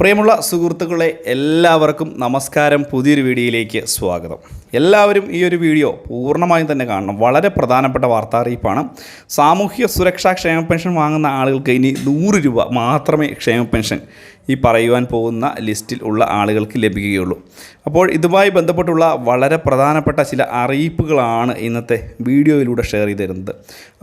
പ്രിയമുള്ള സുഹൃത്തുക്കളെ എല്ലാവർക്കും നമസ്കാരം. പുതിയൊരു വീഡിയോയിലേക്ക് സ്വാഗതം. എല്ലാവരും ഈ ഒരു വീഡിയോ പൂർണമായും തന്നെ കാണണം. വളരെ പ്രധാനപ്പെട്ട വാർത്താ അറിയിപ്പാണ്. സാമൂഹ്യ സുരക്ഷാ ക്ഷേമ പെൻഷൻ വാങ്ങുന്ന ആളുകൾക്ക് ഇനി നൂറ് രൂപ മാത്രമേ ക്ഷേമ പെൻഷൻ ഈ പറയുവാൻ പോകുന്ന ലിസ്റ്റിൽ ഉള്ള ആളുകൾക്ക് ലഭിക്കുകയുള്ളൂ. അപ്പോൾ ഇതുമായി ബന്ധപ്പെട്ടുള്ള വളരെ പ്രധാനപ്പെട്ട ചില അറിയിപ്പുകളാണ് ഇന്നത്തെ വീഡിയോയിലൂടെ ഷെയർ ചെയ്തിരുന്നത്.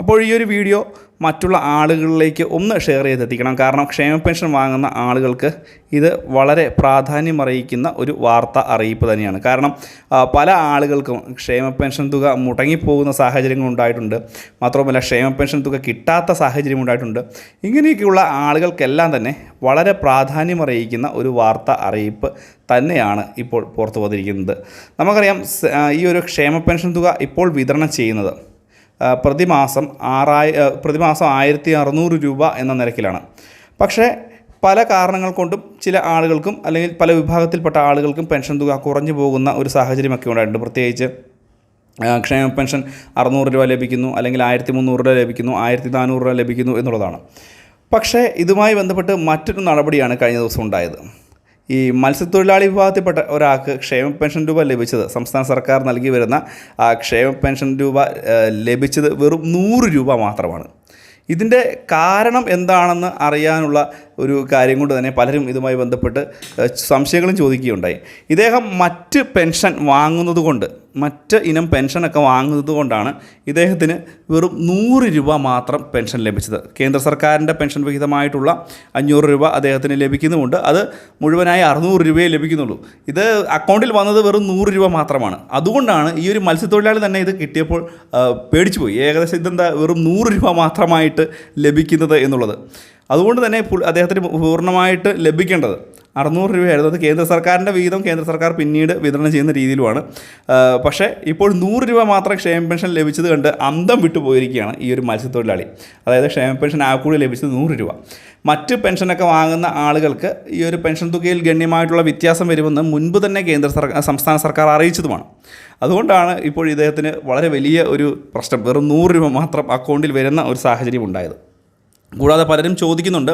അപ്പോൾ ഈ ഒരു വീഡിയോ മറ്റുള്ള ആളുകളിലേക്ക് ഒന്ന് ഷെയർ ചെയ്തെത്തിക്കണം. കാരണം ക്ഷേമ പെൻഷൻ വാങ്ങുന്ന ആളുകൾക്ക് ഇത് വളരെ പ്രാധാന്യം അറിയിക്കുന്ന ഒരു വാർത്ത അറിയിപ്പ് തന്നെയാണ്. കാരണം പല ആളുകൾക്കും ക്ഷേമ പെൻഷൻ തുക മുടങ്ങിപ്പോകുന്ന സാഹചര്യങ്ങൾ ഉണ്ടായിട്ടുണ്ട്. മാത്രമല്ല ക്ഷേമ പെൻഷൻ തുക കിട്ടാത്ത സാഹചര്യം ഉണ്ടായിട്ടുണ്ട്. ഇങ്ങനെയൊക്കെയുള്ള ആളുകൾക്കെല്ലാം തന്നെ വളരെ പ്രാധാന്യം അറിയിക്കുന്ന ഒരു വാർത്ത അറിയിപ്പ് തന്നെയാണ് ഇപ്പോൾ പുറത്തു വന്നിരിക്കുന്നത് നമുക്കറിയാം ഈ ഒരു ക്ഷേമ പെൻഷൻ തുക ഇപ്പോൾ വിതരണം ചെയ്യുന്നത് പ്രതിമാസം ആറായി പ്രതിമാസം ആയിരത്തി അറുന്നൂറ് രൂപ എന്ന നിരക്കിലാണ്. പക്ഷേ പല കാരണങ്ങൾ കൊണ്ടും ചില ആളുകൾക്കും അല്ലെങ്കിൽ പല വിഭാഗത്തിൽപ്പെട്ട ആളുകൾക്കും പെൻഷൻ തുക കുറഞ്ഞു പോകുന്ന ഒരു സാഹചര്യമൊക്കെ ഉണ്ടായിട്ടുണ്ട്. പ്രത്യേകിച്ച് ക്ഷേമ പെൻഷൻ അറുന്നൂറ് രൂപ ലഭിക്കുന്നു അല്ലെങ്കിൽ ആയിരത്തി മുന്നൂറ് രൂപ ലഭിക്കുന്നു ആയിരത്തി നാനൂറ് രൂപ ലഭിക്കുന്നു എന്നുള്ളതാണ്. പക്ഷേ ഇതുമായി ബന്ധപ്പെട്ട് മറ്റൊരു നടപടിയാണ് കഴിഞ്ഞ ദിവസം ഉണ്ടായത്. ഈ മത്സ്യത്തൊഴിലാളി വിഭാഗത്തിൽപ്പെട്ട ഒരാൾക്ക് ക്ഷേമ പെൻഷൻ രൂപ ലഭിച്ചത് സംസ്ഥാന സർക്കാർ നൽകി വരുന്ന ആ ക്ഷേമ പെൻഷൻ രൂപ ലഭിച്ചത് വെറും നൂറ് രൂപ മാത്രമാണ്. ഇതിന്റെ കാരണം എന്താണെന്ന് അറിയാനുള്ള ഒരു കാര്യം കൊണ്ട് തന്നെ പലരും ഇതുമായി ബന്ധപ്പെട്ട് സംശയങ്ങളും ചോദിക്കുകയുണ്ടായി. ഇദ്ദേഹം മറ്റ് പെൻഷൻ വാങ്ങുന്നത് കൊണ്ട് മറ്റ് ഇനം പെൻഷനൊക്കെ വാങ്ങുന്നത് കൊണ്ടാണ് ഇദ്ദേഹത്തിന് വെറും നൂറ് രൂപ മാത്രം പെൻഷൻ ലഭിച്ചത്. കേന്ദ്ര സർക്കാരിന്റെ പെൻഷൻ വിഹിതമായിട്ടുള്ള അഞ്ഞൂറ് രൂപ അദ്ദേഹത്തിന് ലഭിക്കുന്നുമുണ്ട്. അത് മുഴുവനായി അറുന്നൂറ് രൂപയെ ലഭിക്കുന്നുള്ളൂ. ഇത് അക്കൗണ്ടിൽ വന്നത് വെറും നൂറ് രൂപ മാത്രമാണ്. അതുകൊണ്ടാണ് ഈ ഒരു മത്സ്യത്തൊഴിലാളി തന്നെ ഇത് കിട്ടിയപ്പോൾ പേടിച്ചുപോയി. പേടിച്ചു പോയി ഏകദേശം ഇതെന്താ വെറും നൂറ് രൂപ മാത്രമായിട്ട് ലഭിക്കുന്നത് എന്നുള്ളത്. അതുകൊണ്ട് തന്നെ അദ്ദേഹത്തിന് പൂർണമായിട്ട് ലഭിക്കേണ്ടത് അറുന്നൂറ് രൂപയായിരുന്നു. അത് കേന്ദ്ര സർക്കാരിന്റെ വിഹിതം കേന്ദ്ര സർക്കാർ പിന്നീട് വിതരണം ചെയ്യുന്ന രീതിയിലുമാണ്. പക്ഷേ ഇപ്പോൾ നൂറ് രൂപ മാത്രം ക്ഷേമ പെൻഷൻ ലഭിച്ചത് കണ്ട് അന്തം വിട്ടു പോയിരിക്കുകയാണ് ഈ ഒരു മത്സ്യത്തൊഴിലാളി. അതായത് ക്ഷേമ പെൻഷൻ ആ കൂടി ലഭിച്ചത് നൂറ് രൂപ. മറ്റ് പെൻഷനൊക്കെ വാങ്ങുന്ന ആളുകൾക്ക് ഈ ഒരു പെൻഷൻ തുകയിൽ ഗണ്യമായിട്ടുള്ള വ്യത്യാസം വരുമെന്ന് മുൻപ് തന്നെ കേന്ദ്ര സർക്കാർ സംസ്ഥാന സർക്കാർ അറിയിച്ചതുമാണ്. അതുകൊണ്ടാണ് ഇപ്പോൾ ഇദ്ദേഹത്തിന് വളരെ വലിയ ഒരു പ്രശ്നം. വെറും നൂറ് രൂപ മാത്രം അക്കൗണ്ടിൽ വരുന്ന ഒരു സാഹചര്യം ഉണ്ടായത്. കൂടാതെ പലരും ചോദിക്കുന്നുണ്ട്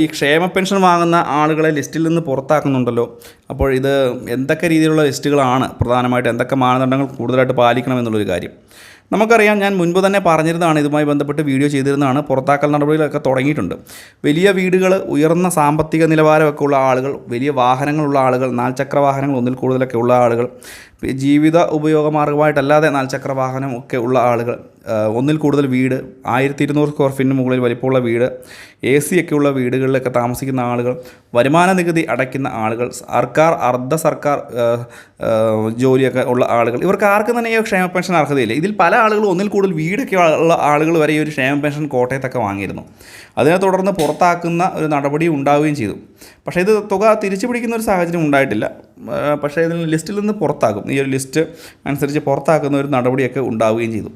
ഈ ക്ഷേമ പെൻഷൻ വാങ്ങുന്ന ആളുകളെ ലിസ്റ്റിൽ നിന്ന് പുറത്താക്കുന്നുണ്ടല്ലോ. അപ്പോൾ ഇത് എന്തൊക്കെ രീതിയിലുള്ള ലിസ്റ്റുകളാണ്? പ്രധാനമായിട്ട് എന്തൊക്കെ മാനദണ്ഡങ്ങൾ കൂടുതലായിട്ട് പാലിക്കണം എന്നുള്ളൊരു കാര്യം. നമുക്കറിയാം ഞാൻ മുൻപ് തന്നെ പറഞ്ഞിരുന്നതാണ് ഇതുമായി ബന്ധപ്പെട്ട് വീഡിയോ ചെയ്തിരുന്നതാണ് പുറത്താക്കൽ നടപടികളൊക്കെ തുടങ്ങിയിട്ടുണ്ട്. വലിയ വീടുകൾ ഉയർന്ന സാമ്പത്തിക നിലവാരമൊക്കെ ഉള്ള ആളുകൾ വലിയ വാഹനങ്ങളുള്ള ആളുകൾ നാൽചക്ര വാഹനങ്ങൾ ഒന്നിൽ കൂടുതലൊക്കെ ഉള്ള ആളുകൾ ജീവിത ഉപയോഗമാർഗമായിട്ടല്ലാതെ നാൽചക്ര വാഹനം ഒക്കെ ഉള്ള ആളുകൾ ഒന്നിൽ കൂടുതൽ വീട് ആയിരത്തി ഇരുന്നൂറ് സ്ക്വയർ ഫീറ്റിന് മുകളിൽ വലിപ്പമുള്ള വീട് എ സി ഒക്കെ ഉള്ള വീടുകളിലൊക്കെ താമസിക്കുന്ന ആളുകൾ വരുമാന നികുതി അടയ്ക്കുന്ന ആളുകൾ സർക്കാർ അർദ്ധ സർക്കാർ ജോലിയൊക്കെ ഉള്ള ആളുകൾ ഇവർക്ക് ആർക്കും തന്നെ ഈ ക്ഷേമ പെൻഷൻ അർഹതയില്ല. ഇതിൽ പല ആളുകളും ഒന്നിൽ കൂടുതൽ വീടൊക്കെ ഉള്ള ആളുകൾ വരെ ഈ ഒരു ക്ഷേമ പെൻഷൻ കോട്ടയത്തൊക്കെ വാങ്ങിയിരുന്നു. അതിനെ തുടർന്ന് പുറത്താക്കുന്ന ഒരു നടപടി ഉണ്ടാവുകയും ചെയ്തു. പക്ഷേ ഇത് തുക തിരിച്ചു പിടിക്കുന്ന ഒരു സാഹചര്യം ഉണ്ടായിട്ടില്ല. പക്ഷേ ഇതിൽ ലിസ്റ്റിൽ നിന്ന് പുറത്താക്കും ഈ ഒരു ലിസ്റ്റ് അനുസരിച്ച് പുറത്താക്കുന്ന ഒരു നടപടിയൊക്കെ ഉണ്ടാവുകയും ചെയ്തു.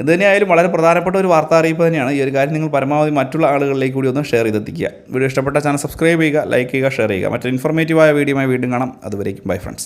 ഇത് തന്നെയായാലും വളരെ പ്രധാനപ്പെട്ട ഒരു വാർത്താ അറിയിപ്പ് തന്നെയാണ്. ഈ ഒരു കാര്യം നിങ്ങൾ പരമാവധി മറ്റുള്ള ആളുകളിലേക്ക് കൂടി ഒന്ന് ഷെയർ ചെയ്തെത്തിക്കുക. വീഡിയോ ഇഷ്ടപ്പെട്ട ചാനൽ സബ്സ്ക്രൈബ് ചെയ്യുക ലൈക്ക് ചെയ്യുക ഷെയർ ചെയ്യുക. മറ്റൊരു ഇൻഫോർമേറ്റീവായ വീഡിയോയുമായി വീണ്ടും കാണാം. അതുവരേക്കും ബൈ ഫ്രണ്ട്സ്